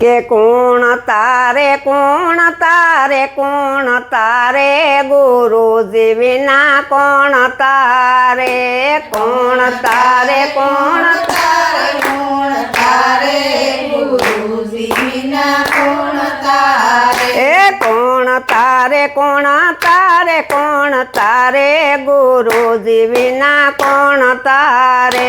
के कोण तारे कोण तारे कोण तारे गुरु जीविना कोण तारे कोण तारे कोण तारे कोण तारे गुरु जीविना कोण तारे ए कोण तारे कोण तारे कोण तारे गुरु जीविना कोण तारे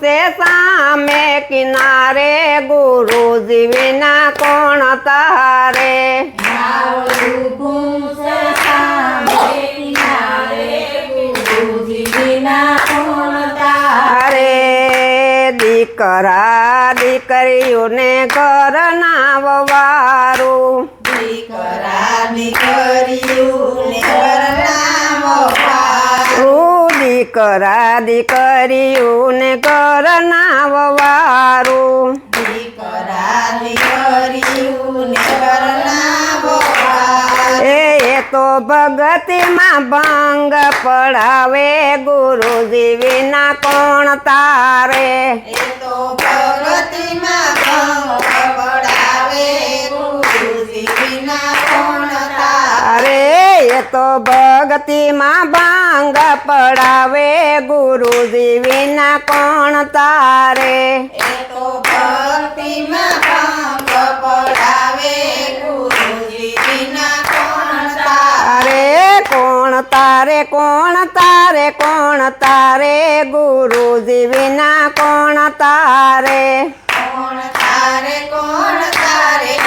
से सामे किनारे गुरु जीविना कोण तारे करा दिकरियो ने करना नाव वारू दिकरा दिकरियो દીકરા દીકરીઓને કરનાવવારું દીકરા દીકરીઓને એ તો ભગતીમાં ભંગ પડાવે ગુરુજી વિના કોણ તારે કોણ તારે તો ભગતીમાં ભાંગ પડાવે ગુરુજી વિના કોણ તારે ભાંગ પડાવે ગુરુજી વિના કોણ તારે કોણ તારે કોણ તારે કોણ તારે ગુરુજી વિના કોણ તારે કોણ તારે કોણ તારે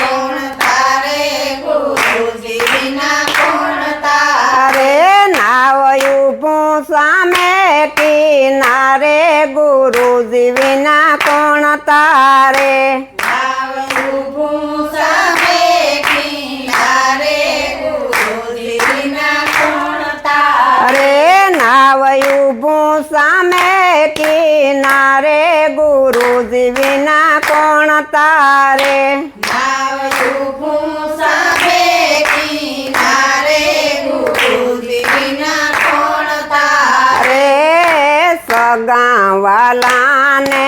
સામે કિનારે ગુરુજી વિના કોણ તારે અરે નાવયું ભૂ સામે કિનારે ગુરુજી વિના કોણ તારે लाने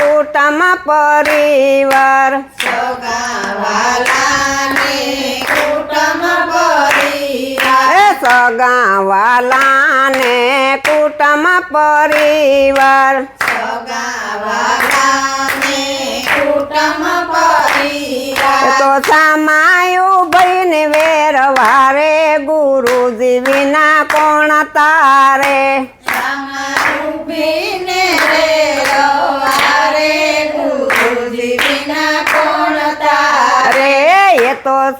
कुटुंब ಪರಿವಾರ ಸಗವಾಲನೆ कुटुंब ಪರಿವಾರ ಸಗವಾಲನೆ कुटुंब ಪರಿವಾರ ಸಗವಾಲನೆ कुटुंब ಪರಿವಾರ ತೋತಾಯು ಬೈನೆ वेरवारे ಗುರುಜಿ વિના કોણ ತಾರೆ ರಾಮ ರೂಪಿನೇ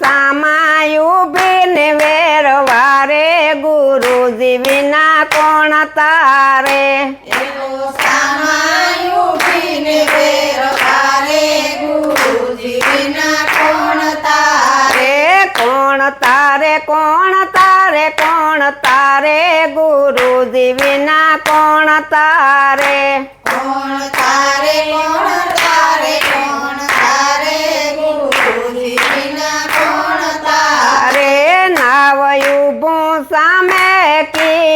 સામાયું ભીન વેરવારે ગુરુજી વિના કોણ તારે કોણ તારે કોણ તારે કોણ તારે ગુરુજી વિના કોણ તારે કોણ તારે કોણ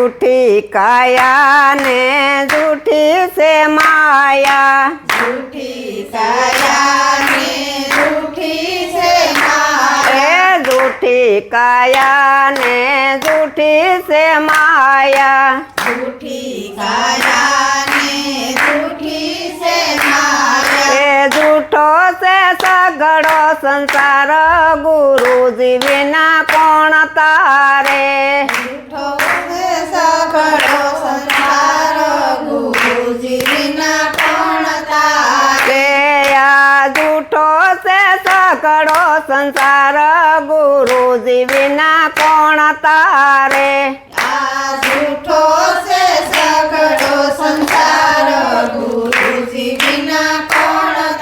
झूठी काया ने झूठी से माया झूठी काया ने झूठी से माया झूठी काया ने झूठी से माया झूठी काया ने झूठी से माया झूठो से सगड़ो संसार जी बिना कौन तारे बड़ो संसार गुरु जी बिना कौन तारे झूठो संसार गुरु जी बिना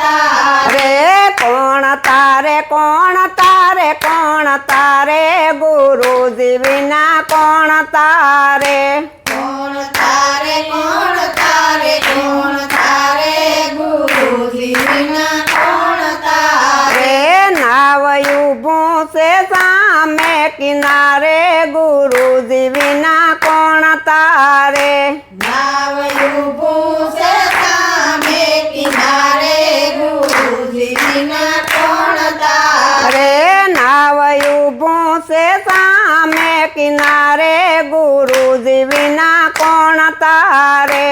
तारे कौन तारे कौन तारे कौन तारे गुरु जी बिना कौन तारे तारे नाव डूबू से सामे किनारे गुजरी न कौन तारे नाव से सामे किनारे गुरु जी बिना कौन तारे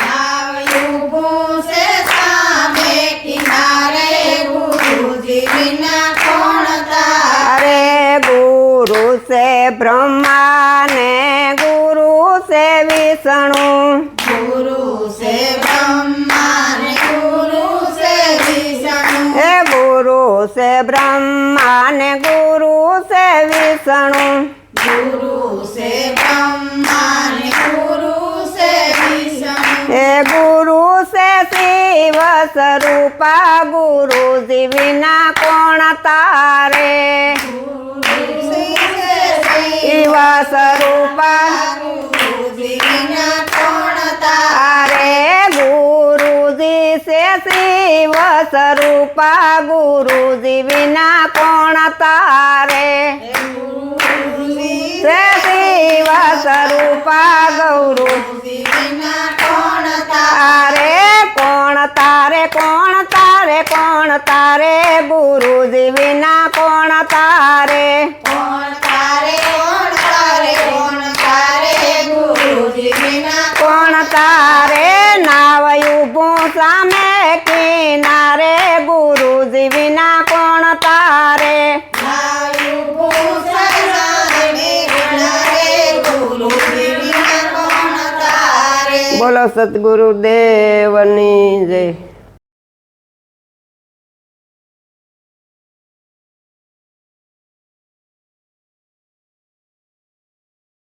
नाव डूबू से सामे किनारे गुरु जी बिना कौन तारे गुरु से ब्रह्मा છે વિષ્ણુ ગુરુ છે બ્રહ્મા ને ગુરુ છે વિષ્ણુ એ ગુરુ છે બ્રહ્મા ને ગુરુ છે વિષ્ણુ ગુરુ છે બ્રહ્મા ને ગુરુ છે વિષ્ણુ એ ગુરુ છે શિવ સ્વરૂપા ગુરુ જીવિના કોણ તારે ગુરુ શિવ સ્વરૂપા अरे गुरुजी से शिव स्वरूपा गुरु बिना कौन तारे से शिव स्वरूपा गौरू तारे कौन तारे कौन तारे कौन तारे गुरुजी बिना कौन तारे બોલો સદગુરુદેવની જય